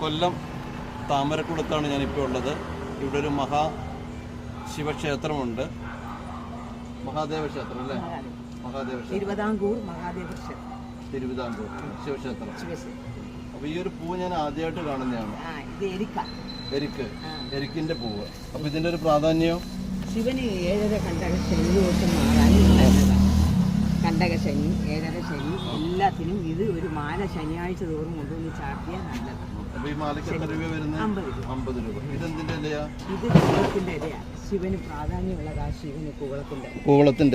കൊല്ലം താമരക്കുളത്താണ് ഞാനിപ്പോൾ ഉള്ളത്. ഇവിടെ ഒരു മഹാ ശിവക്ഷേത്രമുണ്ട്. മഹാദേവ ക്ഷേത്രം അല്ലേ? മഹാദേവ തിരുവിതാംകൂർ മഹാദേവ ക്ഷേത്രം. തിരുവിതാംകൂർ ശിവക്ഷേത്രം. അപ്പൊ അപ്പോൾ ഈ ഒരു പൂ ഞാൻ ആദ്യമായിട്ട് കാണുന്നതാണ്. എരിക്ക. എരിക്ക്. എരിക്കിന്റെ പൂവ്. അപ്പോൾ ഇതിന്റെ ഒരു പ്രാധാന്യം? ശിവന് ഏഴര കണ്ടക ശനി മാറാനും നല്ലതാണ്. കണ്ടക ശനി ഏഴര ശനി എല്ലാത്തിനും ഇത് ഒരു മാല ശനിയാഴ്ച തോറും കൊണ്ടുവന്ന് ചാർത്തിയാൽ നല്ലതാണ്. ഈ മാലയ്ക്ക് എത്ര രൂപ വരുന്നത്? അമ്പത് രൂപ. അമ്പത് രൂപ. ഇലയാ? ഇത് കുവളത്തിന്റെ ഇലയാണ് ശിവന് പ്രാധാന്യമുള്ളതാ ശിവന് കുവളത്തിന്റെ ഇല.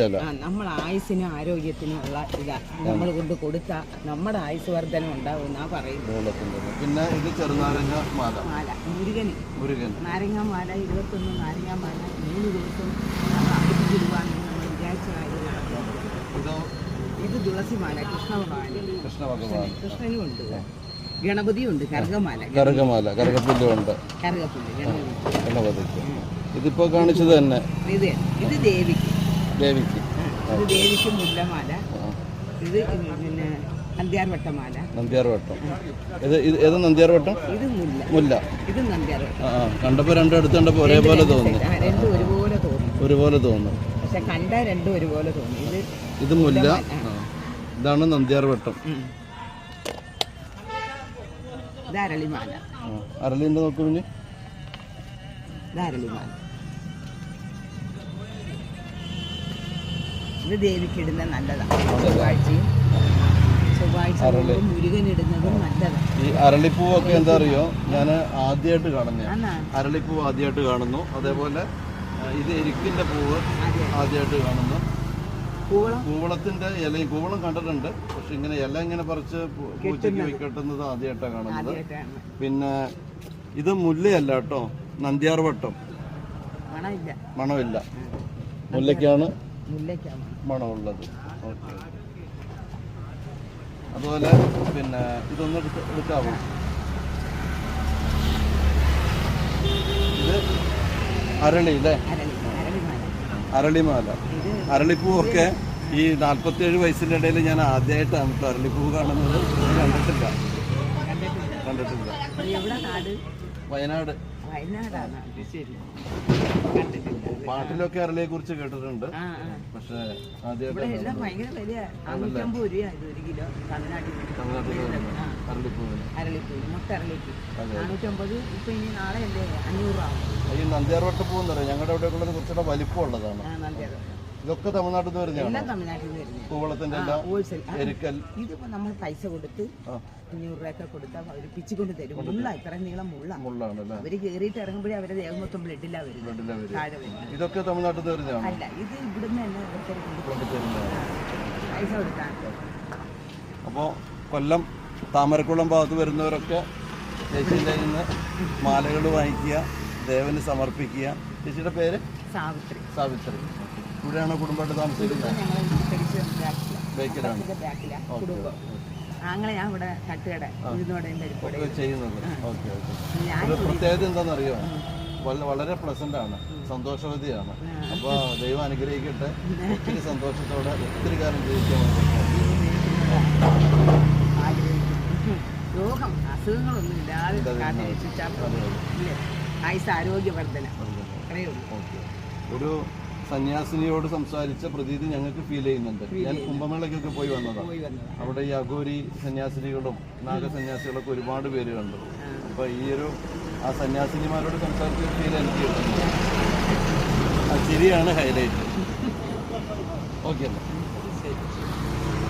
ഇല. നമ്മൾ ആയുസിനും ആരോഗ്യത്തിനും ഉള്ള ഇതാ നമ്മൾ കൊണ്ട് കൊടുത്ത നമ്മുടെ ആയുസ് വർധനം ഉണ്ടാവും പറയുന്നത്. പിന്നെ ഇത് ചെറുനാരങ്ങ മാല. മാല. മുരുകന്. മുരുകൻ നാരങ്ങ മാല ഇരുപത്തൊന്ന് നാരങ്ങ മാല മൂന്ന് ദിവസം നമ്മൾ അടുപ്പിച്ചിടുവാണെങ്കിൽ നമ്മൾ വിചാരിച്ച കാര്യം ഇതോ? തുളസി മാല കൃഷ്ണഭഗവാന് കൃഷ്ണ ഭഗവാൻ കൃഷ്ണനും ഉണ്ട്. ഗണപതിയും ഉണ്ട് കർഗമാല കറുകമാല കറുകപ്പുല്ലുണ്ട് കറുകപ്പുല്ല് ഗണപതി. ഗണപതിക്ക്. ഇതിപ്പോൾ കാണിച്ചത് തന്നെ? ഇത് ഇത് ദേവിക്ക്. ദേവിക്ക്. ഇത് ദേവിക്ക് മുല്ലമാല. ഇത് പിന്നെ നന്ദ്യാർവട്ടമാല. നന്ദ്യാർവട്ടം. ഇത് ഇത് ഏത് നന്ദ്യാർവട്ടം? ഇത് മുല്ല. മുല്ല. ഇത് നന്ദ്യാർവട്ടം. ആ ആ, കണ്ടപ്പോൾ രണ്ടും അടുത്ത് കണ്ടപ്പോൾ ഒരേപോലെ തോന്നി ആ, രണ്ടും ഒരുപോലെ തോന്നി ഒരുപോലെ തോന്നും പക്ഷെ കണ്ട രണ്ടും ഒരുപോലെ തോന്നി ഇത് ഇത് മുല്ല. ആ. ഇതാണ് നന്ദ്യാർവട്ടം. ഉം. ഇത് അരളിന്റെ നോക്കൂ പിന്നെ ധാരളിമാല ഇത് ദേവിക്കിടുന്ന നല്ലതാണ്. ചൊവ്വാഴ്ചയും ചൊവ്വാഴ്ച. മുരുകനിടുന്നതും നല്ലതാണ്. ഈ അരളിപ്പൂവൊക്കെ എന്താ അറിയോ? ഞാൻ ആദ്യമായിട്ട് കാണുന്ന അരളിപ്പൂവ് ആദ്യമായിട്ട് കാണുന്നു. അതേപോലെ ഇത് എരിക്കിന്റെ പൂവ് ആദ്യമായിട്ട് കാണുന്നു. കൂവളത്തിന്റെ ഇലയും കൂവളം കണ്ടിട്ടുണ്ട്. ഇങ്ങനെ ഇല ഇങ്ങനെ പറിച്ച് പൂ- പൂച്ചയ്ക്ക് വെക്കട്ടുന്നത് കെട്ടുന്നത് ആദ്യമായിട്ടാണ് കാണുന്നത്. പിന്നെ ഇത് മുല്ലയല്ല കേട്ടോ നന്ദ്യാർവട്ടം മണമില്ല. മണമില്ല. മുല്ലയ്ക്കാണ് മുല്ലയ്ക്കാണ് മണമുള്ളത്. ഓക്കെ. അതുപോലെ പിന്നെ ഇതൊന്ന് എടുത്ത് എടുക്കാവോ? ഇത് അരളി അല്ലേ? അരളി അരളിമാല. അരളിമാല. ഇത് അരളിപ്പൂവൊക്കെ ഈ നാൽപ്പത്തിയേഴ് വയസ്സിന്റെ ഇടയിൽ ഞാൻ ആദ്യമായിട്ടാണ് അരളിപ്പൂ കാണുന്നത്. കണ്ടിട്ടില്ല. കണ്ടിട്ടില്ല. വയനാട്. പാട്ടിലൊക്കെ അരളിയെ കുറിച്ച് കേട്ടിട്ടുണ്ട്. പക്ഷെ ഈ നന്ദ്യാർവട്ട എന്ന് പറയും ഞങ്ങളുടെ അവിടെ ഉള്ളത് കുറച്ചുകൂടെ വലിപ്പം ഉള്ളതാണ് ഇതൊക്കെ തമിഴ്നാട്ടിൽ നിന്ന് വരുന്നതാണ്? എല്ലാം തമിഴ്നാട്ടിൽ നിന്ന് വരുന്നത്. കൂവളത്തിന്റെ ആ, എല്ലാം ഹോൾസെയിൽ. ആ, എരിക്കൽ. ഇതിപ്പോ നമ്മൾ പൈസ കൊടുത്ത് ആ. അഞ്ഞൂറ് രൂപയൊക്കെ കൊടുത്താൽ അവർ പിച്ചുകൊണ്ട് തരും. മുള്ള ഇത്ര നീളം മുള്ള. മുള്ളാണ് അല്ലേ അവർ കേറിയിട്ട് ഇറങ്ങുമ്പോഴേ അവരുടെ ദേഹം മൊത്തം ബ്ലഡിലെ വരും താഴെ ഇതൊക്കെ തമിഴ്നാട്ടിൽ നിന്ന് വരുന്നതാണ്? അല്ല ഇത് ഇവിടുന്ന് തന്നെ ഓരോരുത്തർ പൈസ കൊടുക്കാൻ അപ്പോൾ കൊല്ലം താമരക്കുളം ഭാഗത്ത് വരുന്നവരൊക്കെ ചേച്ചിന്റെ കയ്യിൽ നിന്ന് മാലകൾ വാങ്ങിക്കുക ദേവന് സമർപ്പിക്കുക. ചേച്ചിയുടെ പേര്? സാവിത്രി. സാവിത്രി. ഇവിടെയാണ് കുടുംബമായിട്ട് താമസിക്കുന്നത്? ആങ്ങളെ ഞാൻ ഇവിടെ തട്ടുകട ഉഴുന്നോടെയും പരിപ്പോടെയും ഒക്കെ ചെയ്യുന്നത്. Okay okay. ഞാൻ ഒരു പ്രത്യേകത എന്താണെന്നറിയോ? വള- വളരെ പ്ലസന്റ് ആണ്. സന്തോഷവതിയാണ്. അപ്പോൾ ദൈവം അനുഗ്രഹിക്കട്ടെ. ഒത്തിരി സന്തോഷത്തോടെ ഒത്തിരി കാലം ജീവിക്കാൻ രോഗം അസുഖങ്ങളൊന്നും ഇല്ലാതെ ആയുസ് ആരോഗ്യവർദ്ധന. അത്രയേ ഉള്ളൂ. ഒരു സന്യാസിനിയോട് സംസാരിച്ച പ്രതീതി ഞങ്ങൾക്ക് ഫീൽ ചെയ്യുന്നുണ്ട്. ഞാൻ കുംഭമേളയ്ക്കൊക്കെ പോയി വന്നതാണ് അവിടെ ഈ അഘോരി സന്യാസിനികളും നാഗസന്യാസികളൊക്കെ ഒരുപാട് പേര് കണ്ടു. അപ്പോൾ ഈ ഒരു ആ സന്യാസിനിമാരോട് സംസാരിച്ച ഫീൽ എനിക്ക് കിട്ടുന്നു. ആ ചിരിയാണ് ഹൈലൈറ്റ് ഓക്കെ അല്ലേ?